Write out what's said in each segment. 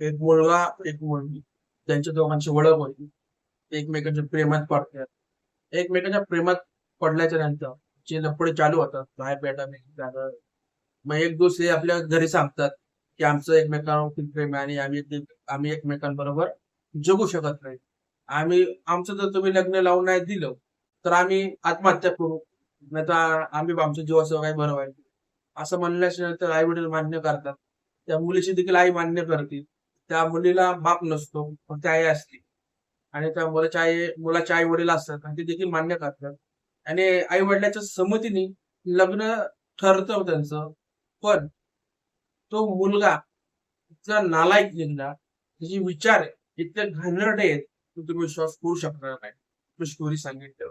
एक मुलगा एक मुलगी. त्यांच्या दोघांची ओळख होती. एकमेकांच्या प्रेमात पडतात एकमेकांच्या प्रेमात पडल्याच्या नंतर जे लपडे चालू होतात बाहेर बेटा मग एक दुसरे हे आपल्या घरी सांगतात की आमचं एकमेकांवर प्रेम आहे आणि आम्ही आम्ही एकमेकांबरोबर जगू शकत नाही. आम्ही आमचं जर तुम्ही लग्न लावून नाही दिलं तर आम्ही आत्महत्या करू. नाही तर आम्ही आमच्या जीवाचं काही बरं वाईट असं म्हणल्याच्या नंतर आई वडील मान्य करतात. त्या मुलीची देखील आई मान्य करतील. त्या मुलीला बाप नसतो फक्त आई असते. आणि त्या मुलाच्या आई मुलाच्या आई वडील असतात आणि ते देखील मान्य करतात. आणि आई वडिलाच्या संमतीने लग्न ठरतं त्यांचं पण तो मुलगा इतका नालायक निघला त्याचे विचार इतके घाणेरडे आहेत की तुम्ही विश्वास करू शकणार नाही. मी सांगितलं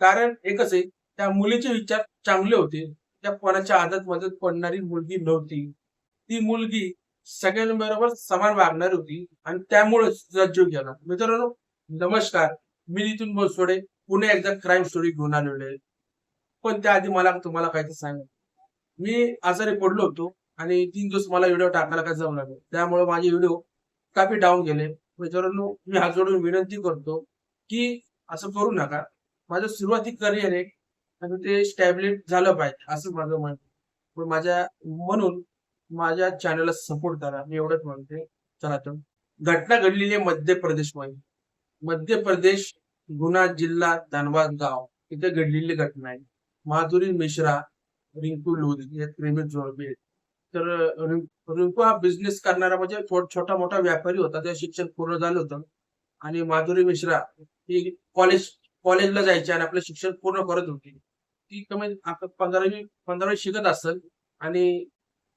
कारण एकच आहे त्या मुलीचे विचार चांगले होते. त्या कोणाच्या आदत मदत पडणारी मुलगी नव्हती. ती मुलगी सगळ्यांबरोबर समान वागणार होती आणि त्यामुळेच तिचा जीव गेला. मित्रांनो नमस्कार. मी नितीन बनसोडे पुन्हा एकदा क्राईम स्टोरी घेऊन आलेलो आहे पण त्याआधी मला तुम्हाला काहीतरी सांगा. मी आजारी पडलो होतो आणि तीन दिवस मला व्हिडिओ टाकायला काय जमला नाही. त्यामुळे माझे व्हिडिओ काफी डाऊन गेले. मित्रांनो मी हात जोडून विनंती करतो की असं करू नका. माझं सुरुवाती करिअर आहे आणि ते स्टॅब्लिश झालं पाहिजे असं माझं म्हणणं पण माझ्या म्हणून माझ्या चॅनलला सपोर्ट करा. मी एवढंच म्हणते. चला तर. घटना घडलेली आहे मध्य प्रदेशमध्ये. मध्य प्रदेश गुना जिल्हा धनबाद गाव. इथे घडलेली घटना आहे. माधुरी मिश्रा रिंकू लोधी हे प्रेमी जोडपे तर रिंकू हा बिझनेस करणारा म्हणजे छोटा मोठा व्यापारी होता. त्या शिक्षण पूर्ण झालं होतं. आणि माधुरी मिश्रा ही कॉलेज कॉलेजला जायची आणि आपलं शिक्षण पूर्ण करत होती. ती कमी आता पंधरावी पंधरावी शिकत असेल आणि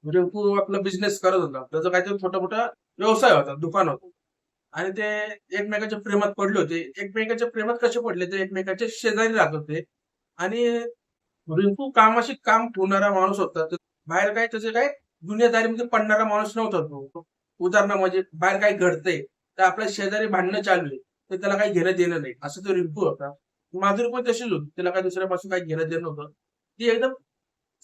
म्हणजे रिंकू आपला बिझनेस करत होता. त्याचा काहीतरी छोटा मोठा व्यवसाय होता दुकान होतं. आणि ते एकमेकाच्या प्रेमात पडले होते. एकमेकाच्या प्रेमात कसे पडले? ते एकमेकाच्या शेजारी राहत होते. आणि रिंकू कामाशी काम होणारा माणूस होता. बाहेर काय त्याचे काय? दुनियादारीमध्ये पडणारा माणूस नव्हता तो. उदाहरणा म्हणजे बाहेर काय घडतंय तर आपल्या शेजारी भांडणं चालू आहे तर त्याला काही घेणं देणं नाही. असं तो रिंकू होता. माधुरी पण तशीच होती. तिला काय दुसऱ्यापासून काही घेणं देणं होतं ती एकदम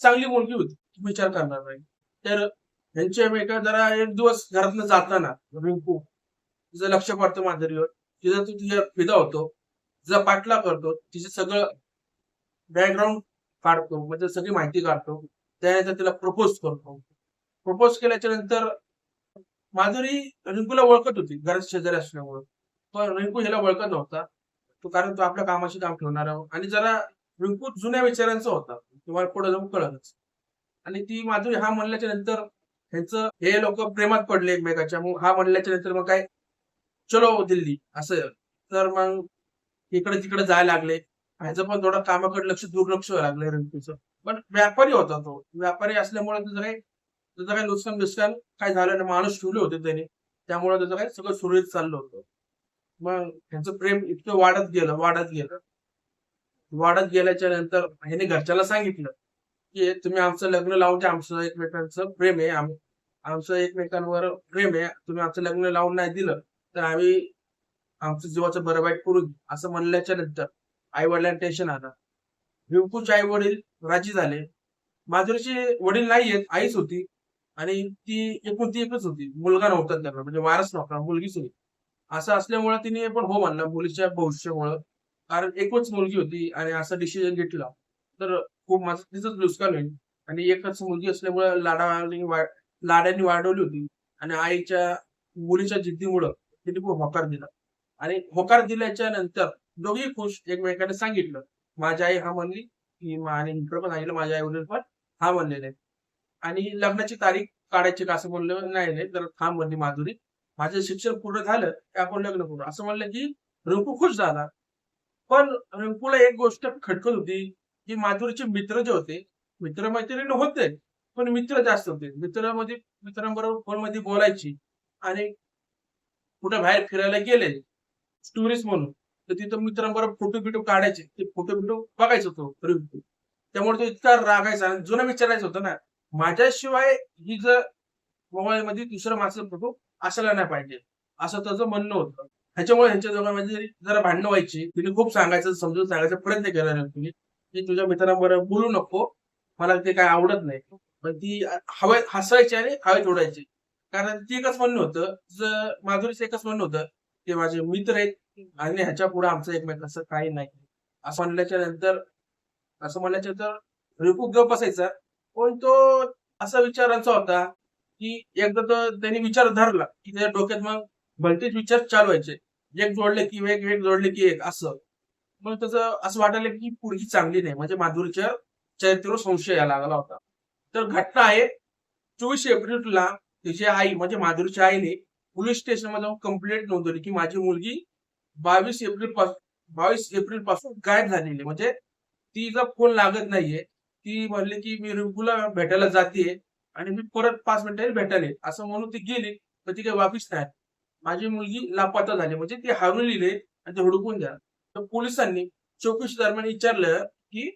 चांगली मुलगी होती. विचार करणार नाही. तर यांच्या एका जरा एक दिवस घरातनं जाताना रिंकू तिचं लक्ष पडतं माधुरीवर तिचा तो तिच्या फिदा होतो. तिचा पाठला करतो. तिचं सगळं बॅकग्राऊंड काढतो. म्हणजे सगळी माहिती काढतो. त्यानंतर तिला प्रपोज करतो. प्रपोज केल्याच्यानंतर माधुरी रिंकूला ओळखत होती घरात शेजारी असल्यामुळं. पण रिंकू ह्याला ओळखत नव्हता. तो कारण तो आपल्या कामाशी काम ठेवणार आहे आणि जरा रिंकू जुन्या विचारांचा होता. तुम्हाला पुढे जाऊन कळलंच. आणि ती माधुरी हा म्हणल्याच्या नंतर ह्यांचं हे लोक प्रेमात पडले एकमेकाच्या. मग हा म्हणल्याच्या नंतर मग काय? चलो दिल्ली असं. तर मग इकडे तिकडे जायला लागले. ह्याचं पण थोडं कामाकडे लक्ष दुर्लक्ष व्हायला लागलं रणपीचं पण व्यापारी होता तो. व्यापारी असल्यामुळे त्याचं काही त्याचं काही नुकसान बिस्कान काय झालं नाही. माणूस ठेवले होते त्याने. त्यामुळे त्याचं काही सगळं सुरळीत चाललं होतं. मग ह्यांचं प्रेम इतकं वाढत गेलं वाढत गेलं. वाढत गेल्याच्यानंतर ह्याने घरच्याला सांगितलं. की तुम्ही आमचं लग्न लावून द्या आमचं एकमेकांचं प्रेम आहे. आम- आमचं एकमेकांवर प्रेम आहे. तुम्ही आमचं लग्न लावून नाही दिलं तर आम्ही आमचं जीवाचं बरं वाईट करू असं म्हणल्याच्या नंतर आई वडिलांना टेन्शन आलं. रिंकूचे आई वडील राजी झाले. माधुरीचे वडील नाही आहेत आईच होती. आणि ती एकूण ती एकच होती. मुलगा नव्हता त्यांना म्हणजे वारस नव्हता मुलगीच होती. असं असल्यामुळे तिने पण हो म्हणलं मुलीच्या भविष्यामुळं. कारण एकच मुलगी होती आणि असा डिसिजन घेतला. तर खूप माझं तिचंच नुकसान होईल आणि एकच मुलगी असल्यामुळे लाडाने लाड्याने वाढवली होती. आणि आईच्या मुलीच्या जिद्दीमुळं तिने खूप होकार दिला. आणि होकार दिल्याच्या नंतर दोघी खुश एकमेकांना सांगितलं. माझी आई हा म्हणली की आणि इकडे पण सांगितलं माझ्या आई वडील पण हा म्हणलेले आणि लग्नाची तारीख काढायची का असं म्हणलं नाही नाही तर थांब म्हणली माधुरी. माझं शिक्षण पूर्ण झालं की आपण लग्न करू. असं म्हणलं की रिंकू खुश झाला. पण रिंकूला एक गोष्ट खटकत होती की माधुरीचे मित्र जे होते मित्र मैत्रिणी होते पण मित्र जास्त होते. मित्रामध्ये मित्रांबरोबर फोनमध्ये बोलायची आणि कुठे बाहेर फिरायला गेले टुरिस्ट म्हणून तर तिथं मित्रांबरोबर फोटो बिटो काढायचे. ते फोटो बिटो बघायचो होतो त्यामुळे तो इतका रागायचा आणि जुनं विचारायचं होतं ना माझ्याशिवाय ही जर मोबाईल मध्ये दुसरं माणसं फोटो असायला नाही पाहिजे. असं त्याचं म्हणणं होतं. ह्याच्यामुळे ह्यांच्या दोघांमध्ये जरा भांडणं व्हायची. तिने खूप सांगायचं समजून सांगायचा प्रयत्न केला तुम्ही. की तुझ्या मित्रांबरोबर बोलू नको. मला ते काय आवडत नाही. पण ती हवेत हसायची आणि हवेत उडायची कारण ती एकच म्हणणं होतं. जर माधुरीचं एकच म्हणणं होतं की माझे मित्र आहेत आणि ह्याच्या पुढे आमचं एकमेक असं काही नाही. असं म्हणल्याच्या नंतर असं म्हणल्याच्या नंतर रिपू गप बसायचा पण तो असा विचारांचा होता की एकदा तर त्यांनी विचार धरला की त्याच्या डोक्यात मग भलतेच विचार चालवायचे. व्हायचे एक जोडले की एक एक जोडले की एक असं. मग त्याचं असं वाटायला की पुढची चांगली नाही. म्हणजे माधुरीच्या चरित्रावर संशय यायला लागला होता. तर घटना आहे चोवीस एप्रिलला तिची आई म्हणजे माधुरीच्या आईने पोलीस स्टेशनमध्ये जाऊन कंप्लेंट नोंदवली की माझी मुलगी बावीस एप्रिलपासून बावीस एप्रिलपासून गायब झालेली म्हणजे तिचा फोन लागत नाहीये. ती म्हणली की मी रिंकूला भेटायला जाते आणि मी परत पाच मिनिटांनी भेटायला येईल. असं म्हणून ती गेली तर ती काही वापिस नाही माझी मुलगी लापता झाली. म्हणजे ती हरवलेली लिहिले आणि ते हुडकून द्या तर पोलिसांनी चौकशी दरम्यान विचारलं की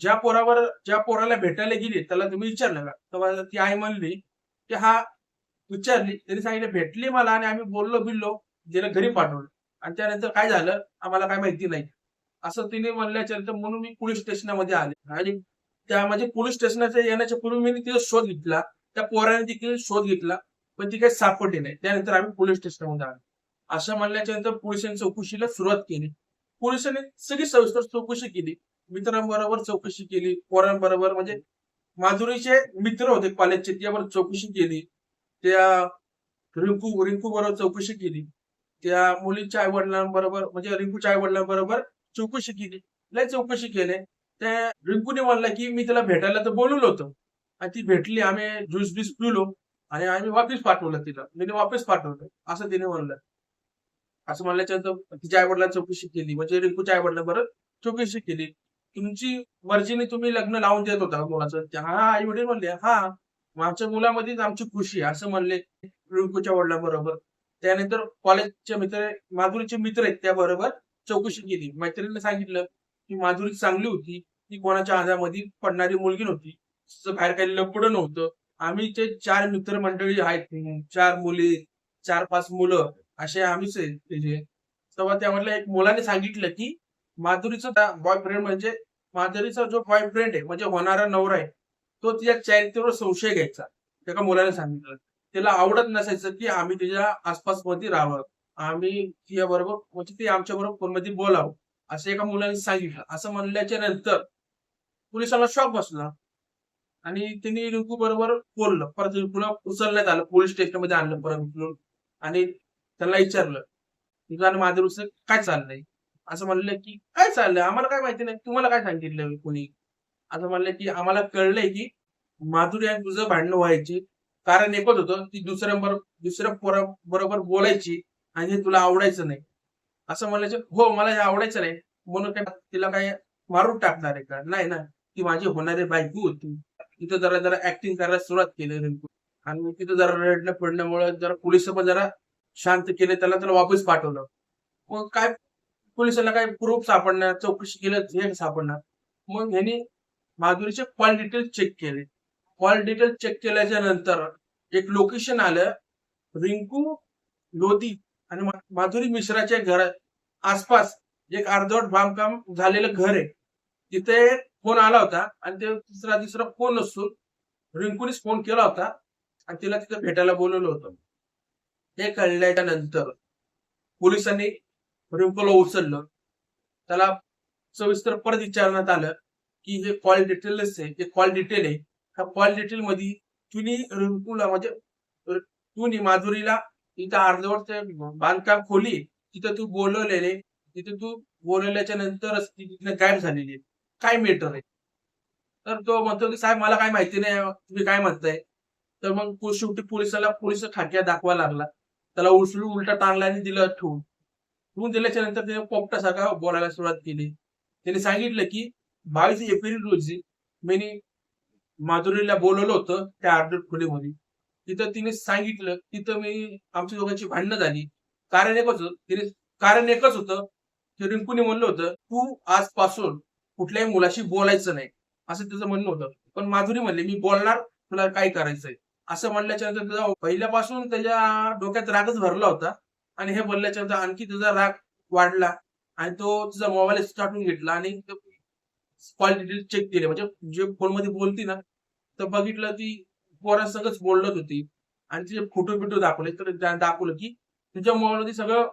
ज्या पोरावर ज्या पोराला भेटायला गेली त्याला तुम्ही विचारलं का? तेव्हा ती आई म्हणली की हा विचारली. त्यांनी सांगितलं भेटली मला आणि आम्ही बोललो बिललो. तिला घरी पाठवलं. आणि त्यानंतर काय झालं? आम्हाला काय माहिती नाही. असं तिने म्हणल्याच्या नंतर म्हणून मी पोलीस स्टेशनमध्ये आले. आणि त्या म्हणजे पोलीस स्टेशनाच्या येण्याच्या पूर्वी मी तिचा शोध घेतला. त्या पोराने देखील शोध घेतला. पण ती काही सापडली नाही. त्यानंतर आम्ही पोलीस स्टेशनमध्ये आलो. असं म्हणल्याच्या नंतर पोलिसांनी चौकशीला सुरुवात केली. पोलिसांनी सगळी सविस्तर चौकशी केली. मित्रांबरोबर चौकशी केली. पोरांबरोबर म्हणजे माधुरीचे मित्र होते कॉलेजचे त्यावर चौकशी केली. त्या रिंकू रिंकू बरोबर चौकशी केली. त्या मुलीच्या आई वडिलांबरोबर म्हणजे रिंकूच्या आई वडिलांबरोबर चौकशी केली. लय चौकशी केली. त्या रिंकूने म्हणलं की मी तिला भेटायला तर बोलवलं होतं. आणि ती भेटली. आम्ही ज्यूस बीस पिलो आणि आम्ही वापस पाठवलं तिला. मी वापस पाठवलं. असं तिने म्हणलं. असं म्हणल्याच्या तिच्या आई वडिलांनी चौकशी केली. म्हणजे रिंकूच्या आई बरं चौकशी केली. तुमची मर्जीने तुम्ही लग्न लावून देत होता मुलाचं. हा आई वडील म्हणले हा आमच्या मुलामध्येच आमची खुशी आहे असं म्हणले रिंकूच्या वडिलांबरोबर. त्यानंतर कॉलेजचे मित्र माधुरीचे मित्र आहेत त्याबरोबर चौकशी केली. मैत्रिणीने सांगितलं की माधुरी चांगली होती. ती कोणाच्या आधामध्ये पडणारी मुलगी नव्हती. तिचं बाहेर काही लपडं नव्हतं. आम्ही ते चार मित्रमंडळी आहेत. चार मुली चार पाच मुलं. असे आम्हीच आहे त्याचे तेव्हा त्यामधल्या एक मुलाने सांगितलं की माधुरीचा बॉयफ्रेंड म्हणजे माधुरीचा जो बॉयफ्रेंड आहे म्हणजे होणारा नवरा आहे तो तिच्या चॅरिटीवर संशय घ्यायचा. एका मुलाने सांगितलं. तिला आवडत नसायचं की आम्ही तिच्या आसपासमध्ये राहावं. आम्ही तिच्या बरोबर म्हणजे ती आमच्या बरोबर फोनमध्ये बोलावं असं एका मुलाने सांगितलं. असं म्हणल्याच्या नंतर पोलिसांना शॉक बसला. आणि त्यांनी रिंकू बरोबर बोललं. परत रिंकूला उचलण्यात आलं पोलीस स्टेशनमध्ये आणलं परत आणि त्याला विचारलं तुझं आणि माधुरीचं काय चाललंय? असं म्हणलं की काय चाललंय? आम्हाला काय माहिती नाही. तुम्हाला काय सांगितलं कोणी? असं म्हणलं की आम्हाला कळलंय की माधुरी आणि तुझं भांडणं व्हायची. कारण एकच होतं ती दुसऱ्या बरोबर दुसऱ्या पोरा बरोबर बोलायची आणि हे तुला आवडायचं नाही. असं म्हणायचं हो मला हे आवडायचं नाही. म्हणून काय तिला काय मारून टाकणार आहे का? नाही ना ती माझी होणारी बायको होती. तिथं जरा जरा ऍक्टिंग करायला सुरुवात केली रिंकू आणि तिथं जरा रडणं पडल्यामुळे जरा पोलीस पण जरा शांत केले त्याला त्याला वापस पाठवलं. मग काय पोलिसांना काय प्रूफ सापडणार? चौकशी केलं हे सापडणार. मग ह्यांनी माधुरीचे कॉल डिटेल चेक केले. कॉल डिटेल चेक केल्याच्यानंतर एक लोकेशन आलं रिंकू लोधी आणि माधुरी मिश्राच्या घरा आसपास एक अर्धवट बांधकाम झालेलं घर आहे. तिथे फोन आला होता आणि ते तिसरा तिसरा फोन नसून रिंकूनीच फोन केला होता आणि तिला तिथे भेटायला बोलवलं होतं. हे कळल्याच्या नंतर पोलिसांनी रिंकूला उचललं. त्याला सविस्तर परत विचारण्यात आलं की हे कॉल डिटेलच आहे. हे कॉल डिटेल आहे. ह्या कॉल डिटेल मध्ये तुम्ही रिंकूला म्हणजे तुम्ही माधुरीला तिथं अर्धवट बांधकाम खोली तिथं तू बोलवलेले तिथे तू बोलवल्याच्या नंतरच ती तिथे गायब झालेली आहे. काय मॅटर आहे? तर तो म्हणतो की साहेब मला काय माहिती नाही. तुम्ही काय म्हणताय? तर मग शेवटी पोलिसाला पोलीस खाक्या दाखवा लागला. त्याला उचलून उलटा टांगला आणि दिलं ठेवून. ठेवून दिल्याच्या नंतर त्याने पोपटासारखा बोलायला सुरुवात केली. त्याने सांगितलं की बावीस एप्रिल रोजी मी माधुरीला बोलवलं होतं त्या अर्धट खोलीमध्ये तिथं तिने सांगितलं तिथं मी आमच्या दोघांची भांडणं झाली. कारण एकच होतं तिने कारण एकच होतं की रिंकूने म्हणलं होतं तू आजपासून कुठल्याही मुलाशी बोलायचं नाही. असं तिचं म्हणणं होतं. पण माधुरी म्हणले मी बोलणार तुला काय करायचंय? असं म्हणल्याच्या नंतर त्याचा पहिल्यापासून त्याच्या डोक्यात रागच भरला होता. आणि हे बोलल्याच्या नंतर आणखी त्याचा राग वाढला. आणि तो तुझा मोबाईल स्टार्टून घेतला. आणि कॉल डिटेल चेक केले. म्हणजे जे फोनमध्ये बोलती ना तर बघितलं ती पोरासंगच बोलत होती. आणि तिचे फोटो बिटो दाखवले. तर दाखवलं की तुझ्या मोबाईल मध्ये सगळं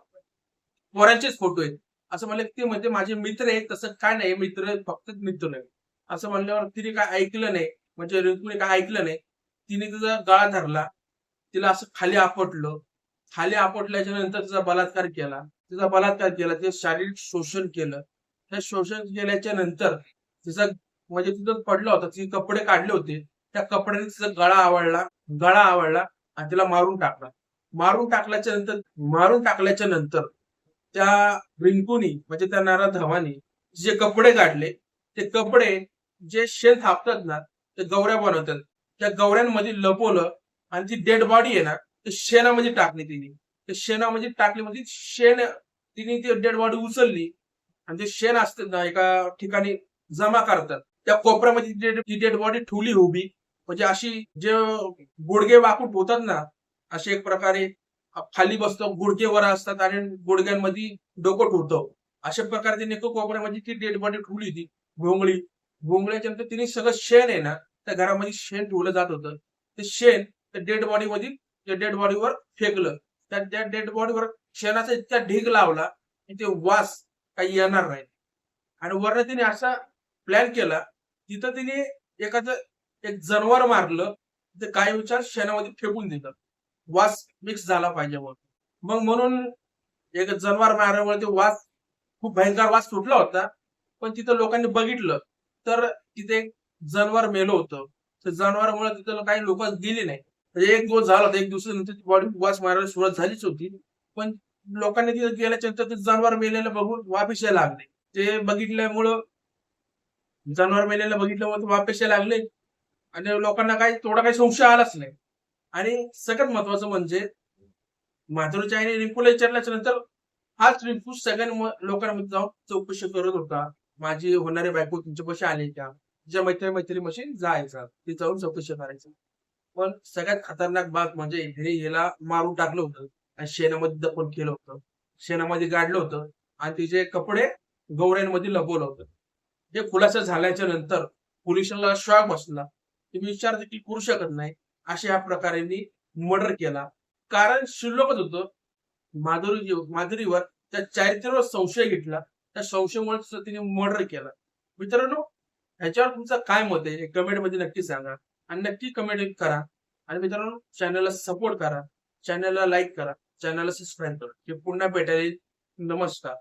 पोरांचेच फोटो आहेत. असं म्हणलं ते म्हणजे माझे मित्र आहेत. तसं काय नाही. मित्र फक्त मित्र नाही असं म्हणल्यावर तिने काय ऐकलं नाही. म्हणजे रिंकूने काय ऐकलं नाही. तिने तिचा गळा धरला. तिला असं खाली आपटलं. खाली आपटल्याच्या नंतर तिचा बलात्कार केला. तिचा बलात्कार केला. तिचं शारीरिक शोषण केलं. त्या शोषण केल्याच्यानंतर तिचा म्हणजे तिथं पडलं होता. तिचे कपडे काढले होते. त्या कपड्याने तिचा गळा आवडला गळा आवडला आणि तिला मारून टाकला. मारून टाकल्याच्या नंतर मारून टाकल्याच्या नंतर त्या रिंकूनी म्हणजे त्या नारा धवानी जे कपडे काढले ते कपडे जे शेण थापतात ना ते गौऱ्या बनवतात. त्या गवऱ्यांमध्ये लपवलं आणि ती डेड बॉडी आहे ना ते शेणामध्ये टाकली तिने. ते शेणामध्ये टाकली म्हणजे शेण तिने ती डेड बॉडी उचलली आणि ते शेण असते ना एका ठिकाणी जमा करतात. त्या कोपऱ्यामध्ये ती डेड बॉडी ठेवली उभी. म्हणजे अशी जे गुडघे वाकूट होतात ना असे एक प्रकारे खाली बसतो गुडघे वर असतात आणि गुडघ्यांमध्ये डोकं ठेवतो. अशा प्रकारे तिने कोपऱ्यामध्ये ती डेड बॉडी ठेवली होती. भोंगळी भोंगळ्याच्या नंतर तिने सगळं शेण आहे ना त्या घरामध्ये शेण ठेवलं जात होतं. ते शेण त्या डेड बॉडी मध्ये त्या डेड बॉडीवर फेकलं. त्या त्या डेड बॉडीवर शेणाचा इतका ढीग लावला की ते वास काही येणार नाही. आणि वरनं तिने असा प्लॅन केला तिथं तिने एखादं एक जनावर मारलं ते काय विचार शेणामध्ये फेकून दिलं. वास मिक्स झाला पाहिजे म्हणून. मग म्हणून एक जनावर मारल्यामुळे ते वास खूप भयंकर वास सुटला होता. पण तिथं लोकांनी बघितलं तर तिथे जनावर मेलं होतं. तर जनावरामुळे तिथं काही लोक गेली नाही. म्हणजे एक दिवस झाला होता एक दिवसानंतर बॉडी वास मारायला सुरुवात झालीच होती. पण लोकांनी तिथे गेल्याच्यानंतर ते जनावर मेलेलं बघून वापस यायला लागले. ते बघितल्यामुळं जनावर मेलेलं बघितल्यामुळे ते यायला लागले. आणि लोकांना काही थोडा काही संशय आलाच नाही. आणि सगळ्यात महत्वाचं म्हणजे माधुरीच्या आईने रिंकूला विचारल्याच्या नंतर हाच रिंकू सगळ्या लोकांमध्ये जाऊन चौकशी करत होता. माझी होणारी बायको तुमच्या पैसे आले का? तिच्या मैत्री मैत्री मशीन जायचा. ते जाऊन चौकशी करायचं. पण सगळ्यात खतरनाक बाब म्हणजे हिने हिला मारून टाकलं होतं. आणि शेणामध्ये दफन केलं होतं. शेणामध्ये गाडलं होतं. आणि तिचे कपडे गवऱ्यांमध्ये लपवलं होतं. हे खुलासा झाल्याच्यानंतर पोलिसांना शॉक बसला. तुम्ही विचार देखील करू शकत नाही. अशा प्रकारे मर्डर केला. कारण शिल्लकच होतं. माधुरी माधुरीवर त्या चारित्र्यावर संशय घेतला. त्या संशयामुळे तिने मर्डर केला. मित्रांनो ह्याच्यावर तुमचं काय मत आहे? कमेंटमध्ये नक्की सांगा. आणि नक्की कमेंट करा. आणि मित्रांनो चॅनलला सपोर्ट करा. चॅनलला लाईक करा. चॅनलला सबस्क्राईब करा. हे पुन्हा भेटायला येईल. नमस्कार.